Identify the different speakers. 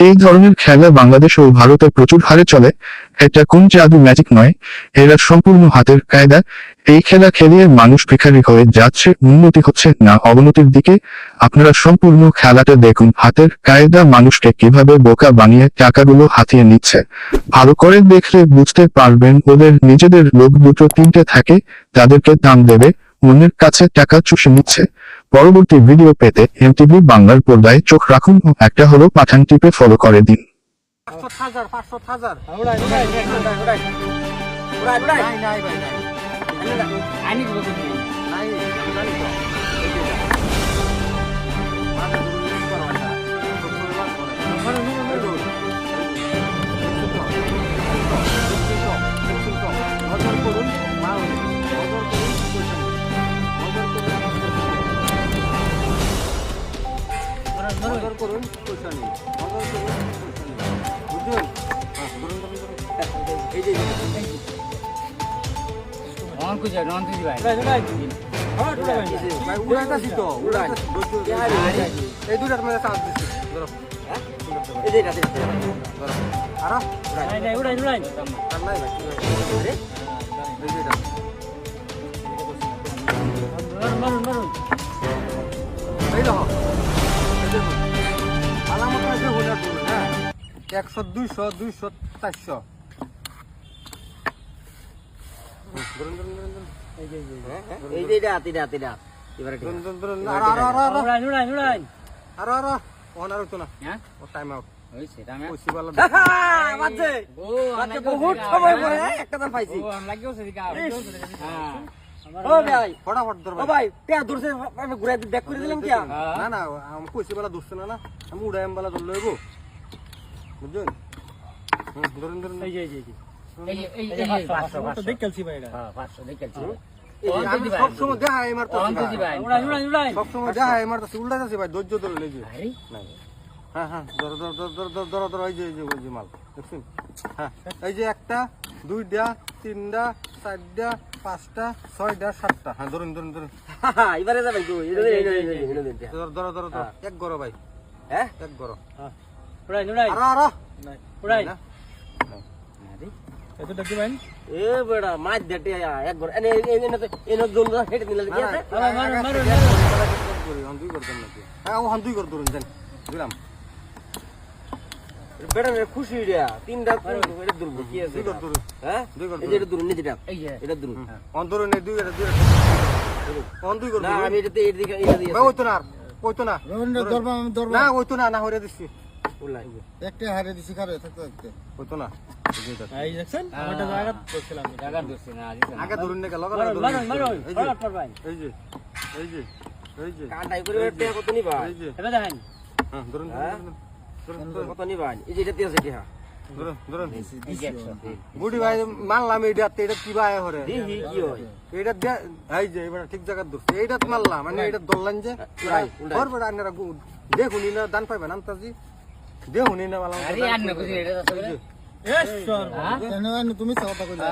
Speaker 1: এই ধরনের খেলা বাংলাদেশ ও ভারতে প্রচুর হারে চলে। এটা কোন জাদু ম্যাজিক নয়। এরা সম্পূর্ণ হাতের কায়দা। এই খেলা খেলিয়ে মানুষ ভিখারি হয়ে যাচ্ছে, উন্নতি হচ্ছে না অবনতির দিকে। আপনারা সম্পূর্ণ খেলাটা দেখুন। হাতের কায়দা মানুষকে কীভাবে বোকা বানিয়ে টাকাগুলো হাতিয়ে নিচ্ছে। ভালো করে দেখলে বুঝতে পারবেন, ওদের নিজেদের লোক দুটো তিনটে থাকে, তাদেরকে দাম দেবে। অন্যের কাছে টাকা চুষে নিচ্ছে। পরবর্তী ভিডিও পেতে এমটিভি বাংলার পর্দায় চোখ রাখুন ও একটা হলো পাঠান টিপে ফলো করে দিন।
Speaker 2: হাজার করুন, পয়সা নেই। নজর করুন, পয়সা নেই। বুঝলেন? হ্যাঁ, ধরুন, ধরুন। এই যে, এই যে।
Speaker 3: অন কুজা নন দিদি ভাই উড়াই উড়াই উড়াই
Speaker 2: ভাই, উড়াইতাছি তো, উড়াইতাছি। এই দুইটার মধ্যে চাপ দিচ্ছি। আরও?
Speaker 3: নাই উড়াই উড়াই
Speaker 2: আর ভাই।
Speaker 4: ভাই। তে দূরছে আমি ঘুরাই ব্যাক করে দিলাম কি
Speaker 2: না না আমি কইছি বেলা ধরছে না না। আমি উড়াই বেলা ধর হুম, ধরুন ধরুন
Speaker 3: এই যে এই যে এই যে এই যে 500 500 ভাই এটা হ্যাঁ 500 দেখলছি
Speaker 2: এই সবসময়
Speaker 3: উড়াই
Speaker 2: সবসময় ভাই ধৈর্য ধরে এই যে
Speaker 3: আরে
Speaker 2: নাই। হ্যাঁ হ্যাঁ ধরো ধরো ধরো ধরো ধরো ধরো ধরো এই যে এই যে ওই যে মাল দেখছেন হ্যাঁ এই যে একটা দুইটা তিনটা চারটা পাঁচটা ছয়টা সাতটা হ্যাঁ ধরুন ধরুন ধরুন
Speaker 4: এবারে যাবেন
Speaker 2: ধরো ধরো এক গরো ভাই
Speaker 4: হ্যাঁ
Speaker 2: এক গরো
Speaker 3: উড়াই উড়াই
Speaker 2: আরও আরও
Speaker 3: উড়াই
Speaker 2: না
Speaker 3: এত দেখি ভাই
Speaker 4: এ বেড়া মাছ দেটে এক ঘর এনে এনে এনে এনে জল নিলে কি আছে
Speaker 3: মারো মারো মারো
Speaker 2: করি হন দুই করতেন নাকি হ্যাঁ ও হন দুই কর ধরুন দেন দিলাম
Speaker 4: বেড়া রে খুশি রে তিনটা এটা দুর্ব কি আছে
Speaker 2: দুই কর ধরুন
Speaker 4: হ্যাঁ
Speaker 2: দুই কর
Speaker 4: এটা দুর্ব নিচে এটা
Speaker 3: এই
Speaker 4: এটা দুর্ব
Speaker 2: হন ধরুন এই দুই এটা দুই হন দুই কর
Speaker 4: না আমি এটা দিয়ে
Speaker 2: না ওই না না ওই তো না না হরে দিচ্ছি
Speaker 4: উল্লাই
Speaker 5: একটা হারে দিছি খারে থাকতে থাকতে।
Speaker 2: ওই না। এই এটা।
Speaker 3: দেখছেন আমারটা জায়গা করছিলাম। জায়গা দোষে না
Speaker 2: আগে ধরুন না এই যে এই যে এই যে এই যে।
Speaker 4: কাটাই করে পেয়া কত নিবা?
Speaker 2: এই যে।
Speaker 3: এটা দেখেন।
Speaker 2: হ্যাঁ ধরুন
Speaker 4: হ্যাঁ?
Speaker 2: ধরুন ধরুন
Speaker 4: কত নিবা? এই যে এটাতে আছে কি হ্যাঁ
Speaker 2: ধরুন। ধরুন
Speaker 3: এই যে 100
Speaker 2: বুড়ি ভাই এটা কি ভাই হরে?
Speaker 4: হয়?
Speaker 2: এই যে এবার ঠিক জায়গা ধরছে। এইটা মারলাম মানে যে দেখুন না দান পাইবেন আন্তাজি। দেখুন না মালাম
Speaker 3: আরে আর না কিছু এটা তো হ্যাঁ?
Speaker 5: তুমি কথা কইলা